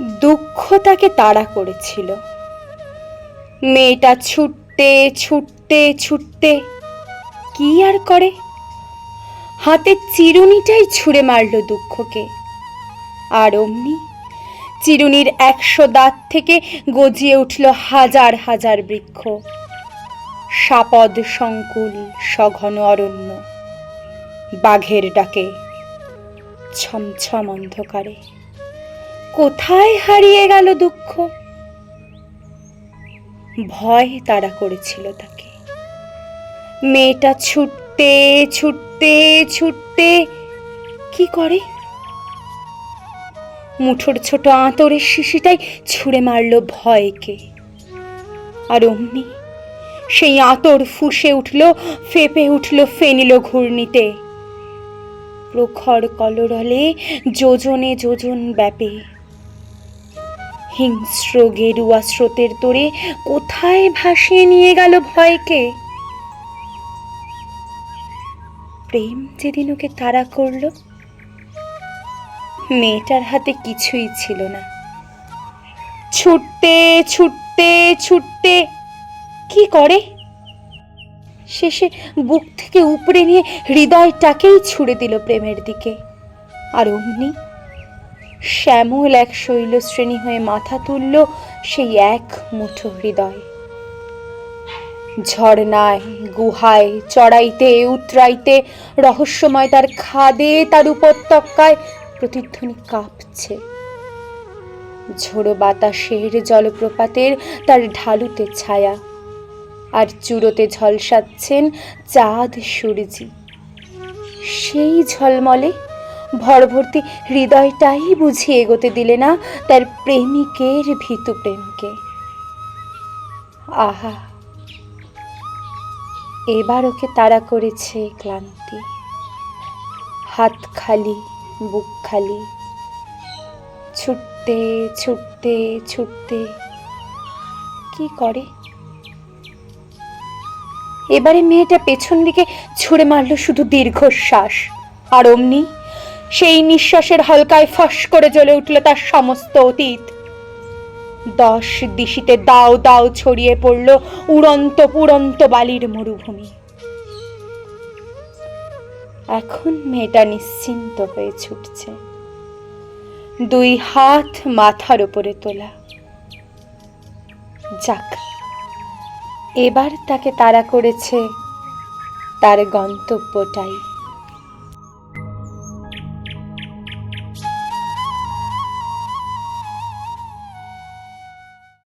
দুঃখ তাকে তাড়া করেছিল। মেয়েটা ছুটতে ছুটতে ছুটতে কি আর করে? হাতে চিরুনিটাই ছুঁড়ে মারল দুঃখকে। আর অমনি চিরুনির একশো দাঁত থেকে গজিয়ে উঠল হাজার হাজার বৃক্ষ। সাপদ সংকুল, সঘন অরণ্য, বাঘের ডাকে ছমছম অন্ধকারে। কোথায় হারিয়ে গেল দুঃখ? ভয় তারা করেছিল তাকে। মেয়েটা ছুটতে ছুটতে ছুটতে কি করে? মুঠোর ছোট আঁতরের শিশিটাই ছুঁড়ে মারল ভয়কে। আর অমনি সেই আঁতর ফুসে উঠল, ফেপে উঠল ফেনিল ঘূর্ণিতে। প্রখর কলরলে যোজনে যোজন ব্যাপে হিংস্র গেরুয়া স্রোতের তোরে কোথায় ভাসিয়ে নিয়ে গেল ভয়কে? প্রেম যেদিন ওকে তাড়া করল, মেয়েটার হাতে কিছুই ছিল না। ছুটতে ছুটতে ছুটতে, কি করে? শেষে বুক থেকে উপড়ে নিয়ে হৃদয়টাকেই ছুড়ে দিল প্রেমের দিকে। আর অমনি শ্যামল এক শৈলশ্রেণী হয়ে মাথা তুলল সেই এক মুঠো হৃদয়। ঝর্ণায়, গুহায়, চড়াইতে, উতরাইতে, রহস্যময় তার খাদে, তার উপত্যকায় প্রতিধ্বনি কাঁপছে। ঝোড়ো বাতাসের জলপ্রপাতের তার ঢালুতে ছায়া, আর চূড়োতে ঝলসাচ্ছেন চাঁদ সূর্যি। সেই ঝলমলে ভরভর্তি হৃদয়টাই বুঝি এগোতে দিলে না তার প্রেমিকের ভীতু প্রেমকে। আহা! এবার ওকে তাড়া করেছে ক্লান্তি। হাত খালি, বুক খালি। ছুটতে ছুটতে ছুটতে। কি করে? এবারে মেয়েটা পেছন দিকে ছুঁড়ে মারল শুধু দীর্ঘশ্বাস। আর অমনি সেই নিঃশ্বাসের হালকায় ফস করে জ্বলে উঠল তার সমস্ত অতীত। দশ দিশিতে দাও দাও ছড়িয়ে পড়ল উড়ন্ত পুরন্ত বালির মরুভূমি। এখন মেয়েটা নিশ্চিন্ত হয়ে ছুটছে। দুই হাত মাথার উপরে তোলা। যাক, এবার তাকে তাড়া করেছে তার গন্তব্যটাই।